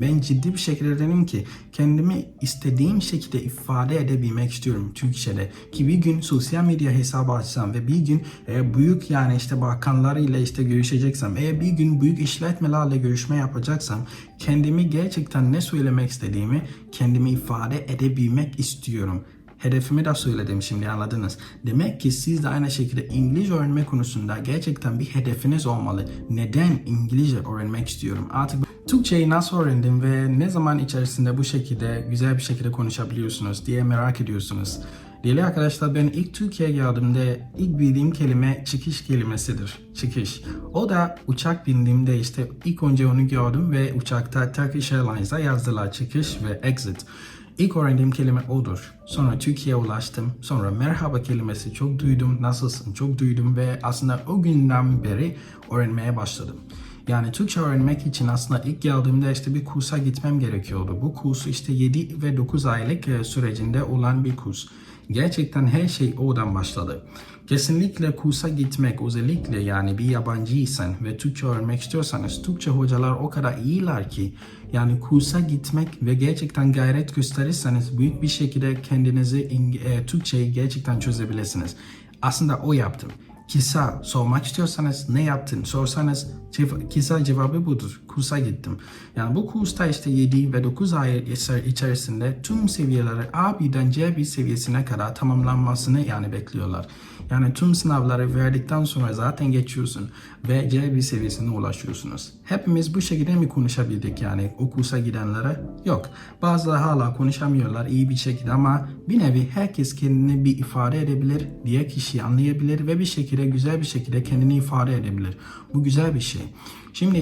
Ben ciddi bir şekilde dedim ki kendimi istediğim şekilde ifade edebilmek istiyorum Türkçe'de. Ki bir gün sosyal medya hesabı açsam ve bir gün e, büyük yani işte bakanlarıyla işte görüşeceksem, eğer bir gün büyük işletmelerle görüşme yapacaksam kendimi gerçekten ne söylemek istediğimi kendimi ifade edebilmek istiyorum. Hedefimi de söyledim şimdi anladınız. Demek ki siz de aynı şekilde İngilizce öğrenme konusunda gerçekten bir hedefiniz olmalı. Neden İngilizce öğrenmek istiyorum? Artık Türkçeyi nasıl öğrendim ve ne zaman içerisinde bu şekilde güzel bir şekilde konuşabiliyorsunuz diye merak ediyorsunuz. Değerli arkadaşlar ben ilk Türkiye'ye geldiğimde ilk bildiğim kelime çıkış kelimesidir. Çıkış. O da uçak bindiğimde işte ilk önce onu gördüm ve uçakta Turkish Airlines'a yazdılar çıkış ve exit. İlk öğrendiğim kelime odur. Sonra Türkiye'ye ulaştım. Sonra merhaba kelimesi çok duydum. Nasılsın çok duydum ve aslında o günden beri öğrenmeye başladım. Yani Türkçe öğrenmek için aslında ilk geldiğimde işte bir kursa gitmem gerekiyordu. Bu kurs işte 7 ve 9 aylık e, sürecinde olan bir kurs. Gerçekten her şey oradan başladı. Kesinlikle kursa gitmek özellikle yani bir yabancıysan ve Türkçe öğrenmek istiyorsanız Türkçe hocalar o kadar iyiler ki yani kursa gitmek ve gerçekten gayret gösterirseniz büyük bir şekilde kendinizi e, Türkçeyi gerçekten çözebilirsiniz. Aslında o yaptım. Kısa sormak istiyorsanız ne yaptın sorsanız kısa cevabı budur. Kursa gittim. Yani bu kursta işte 7 ve 9 ay içer- içerisinde tüm seviyeleri A'den C1 seviyesine kadar tamamlanmasını yani bekliyorlar. Yani tüm sınavları verdikten sonra zaten geçiyorsun ve C1 seviyesine ulaşıyorsunuz. Hepimiz bu şekilde mi konuşabildik yani o kursa gidenlere? Yok. Bazıları hala konuşamıyorlar iyi bir şekilde ama bir nevi herkes kendini bir ifade edebilir, diğer kişiyi anlayabilir ve bir şekilde güzel bir şekilde kendini ifade edebilir. Bu güzel bir şey. Şimdi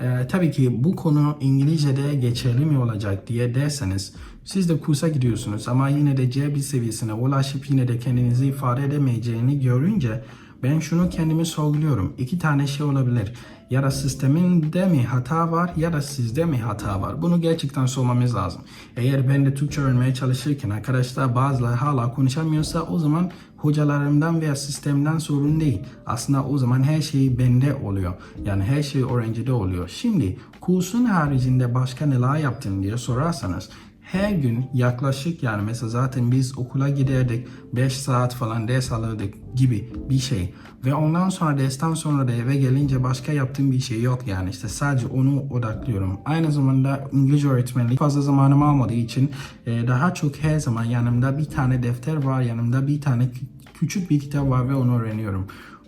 e, tabii ki bu konu İngilizce'de geçerli mi olacak diye derseniz siz de kursa gidiyorsunuz ama yine de C1 seviyesine ulaşıp yine de kendinizi ifade edemeyeceğini görünce ben şunu kendimi sorguluyorum. İki tane şey olabilir. Ya da sisteminde mi hata var ya da sizde mi hata var? Bunu gerçekten sormamız lazım. Eğer ben de Türkçe öğrenmeye çalışırken arkadaşlar bazıları hala konuşamıyorsa o zaman hocalarımdan veya sistemden sorun değil. Aslında o zaman her şey bende oluyor. Yani her şey öğrencide oluyor. Şimdi kursun haricinde başka neler yaptın diye sorarsanız her gün yaklaşık yani mesela zaten biz okula giderdik 5 saat falan ders alırdık gibi bir şey. Ve ondan sonra dersten sonra da eve gelince başka yaptığım bir şey yok yani işte sadece onu odaklıyorum. Aynı zamanda İngilizce öğretmenlik fazla zamanım almadığı için e, daha çok her zaman yanımda bir tane defter var yanımda bir tane kü- küçük bir kitap var ve onu öğreniyorum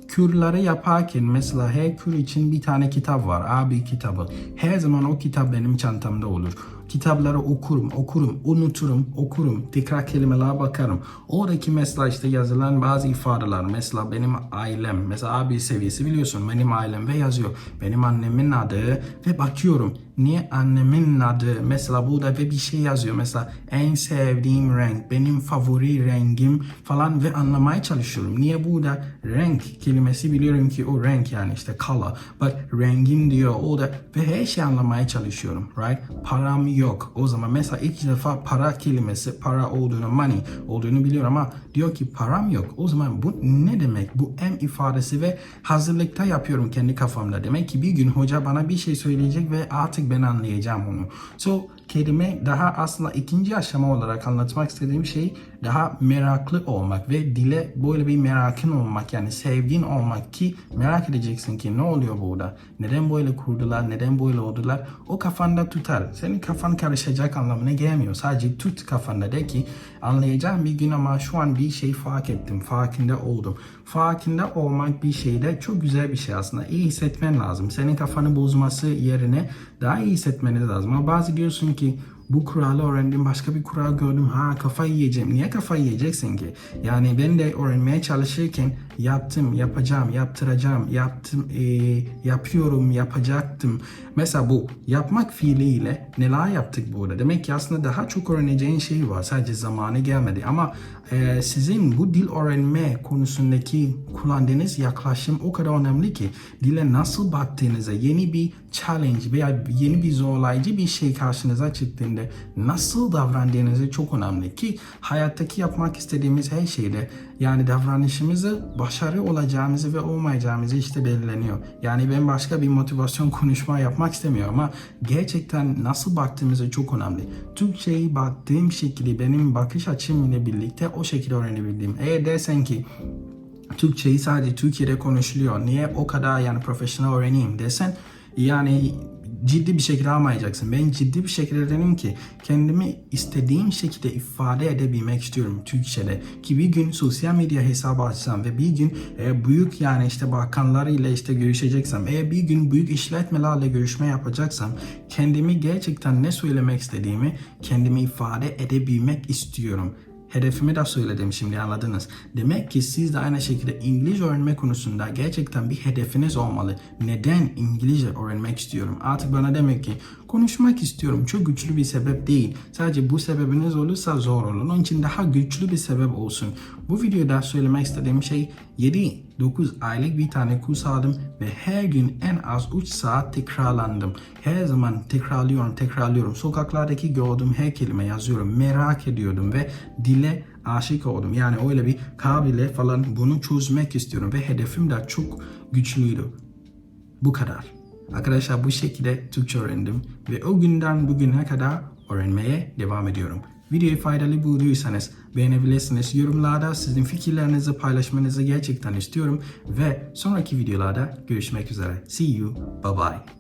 kürleri yaparken mesela her kür için bir tane kitap var. Abi kitabı. Her zaman o kitap benim çantamda olur. Kitapları okurum, okurum, unuturum, okurum. Tekrar kelimelere bakarım. Oradaki mesela işte yazılan bazı ifadeler. Mesela benim ailem. Mesela abi seviyesi biliyorsun. Benim ailem ve yazıyor. Benim annemin adı ve bakıyorum. Niye annemin adı? Mesela burada ve bir şey yazıyor. Mesela en sevdiğim renk, benim favori rengim falan ve anlamaya çalışıyorum. Niye burada renk kelimesi biliyorum ki o renk yani işte color. But rengim diyor o da ve her şeyi anlamaya çalışıyorum. Right? Param yok. O zaman mesela ilk defa para kelimesi para olduğunu, money olduğunu biliyorum ama diyor ki param yok. O zaman bu ne demek? Bu em ifadesi ve hazırlıkta yapıyorum kendi kafamda. Demek ki bir gün hoca bana bir şey söyleyecek ve artık ဘယ်နာနေကြမှာလို့ so kelime daha aslında ikinci aşama olarak anlatmak istediğim şey daha meraklı olmak ve dile böyle bir merakın olmak yani sevgin olmak ki merak edeceksin ki ne oluyor burada? Neden böyle kurdular? Neden böyle oldular? O kafanda tutar. Senin kafan karışacak anlamına gelmiyor. Sadece tut kafanda de ki anlayacağım bir gün ama şu an bir şey fark ettim. Farkında oldum. Farkında olmak bir şeyde çok güzel bir şey aslında. İyi hissetmen lazım. Senin kafanı bozması yerine daha iyi hissetmeniz lazım. Ama bazı diyorsun ki aqui. Bu kuralı öğrendim başka bir kural gördüm ha kafayı yiyeceğim. Niye kafayı yiyeceksin ki? Yani ben de öğrenmeye çalışırken yaptım, yapacağım, yaptıracağım, yaptım, e, yapıyorum, yapacaktım. Mesela bu yapmak fiiliyle neler yaptık burada? Demek ki aslında daha çok öğreneceğin şey var. Sadece zamanı gelmedi. Ama e, sizin bu dil öğrenme konusundaki kullandığınız yaklaşım o kadar önemli ki dile nasıl baktığınıza yeni bir challenge veya yeni bir zorlayıcı bir şey karşınıza çıktığında şekilde nasıl davrandığınızı çok önemli ki hayattaki yapmak istediğimiz her şeyde yani davranışımızı başarı olacağımızı ve olmayacağımızı işte belirleniyor. Yani ben başka bir motivasyon konuşma yapmak istemiyorum ama gerçekten nasıl baktığımızı çok önemli. Türkçeyi baktığım şekilde benim bakış açım ile birlikte o şekilde öğrenebildiğim. Eğer dersen ki Türkçeyi sadece Türkiye'de konuşuluyor. Niye o kadar yani profesyonel öğreneyim desen yani ciddi bir şekilde almayacaksın. Ben ciddi bir şekilde dedim ki kendimi istediğim şekilde ifade edebilmek istiyorum Türkçe'de. Ki bir gün sosyal medya hesabı açsam ve bir gün e, büyük yani işte bakanlarıyla işte görüşeceksem, eğer bir gün büyük işletmelerle görüşme yapacaksam kendimi gerçekten ne söylemek istediğimi kendimi ifade edebilmek istiyorum. Hedefimi de söyledim şimdi anladınız. Demek ki siz de aynı şekilde İngilizce öğrenme konusunda gerçekten bir hedefiniz olmalı. Neden İngilizce öğrenmek istiyorum? Artık bana demek ki konuşmak istiyorum. Çok güçlü bir sebep değil. Sadece bu sebebiniz olursa zor olur. Onun için daha güçlü bir sebep olsun. Bu videoda söylemek istediğim şey 7-9 aylık bir tane kurs aldım ve her gün en az 3 saat tekrarlandım. Her zaman tekrarlıyorum, tekrarlıyorum. Sokaklardaki gördüğüm her kelime yazıyorum. Merak ediyordum ve dile aşık oldum. Yani öyle bir kabiliyet falan bunu çözmek istiyorum ve hedefim de çok güçlüydü. Bu kadar. Arkadaşlar bu şekilde Türkçe öğrendim ve o günden bugüne kadar öğrenmeye devam ediyorum. Videoyu faydalı bulduysanız beğenebilirsiniz. Yorumlarda sizin fikirlerinizi paylaşmanızı gerçekten istiyorum ve sonraki videolarda görüşmek üzere. See you. Bye bye.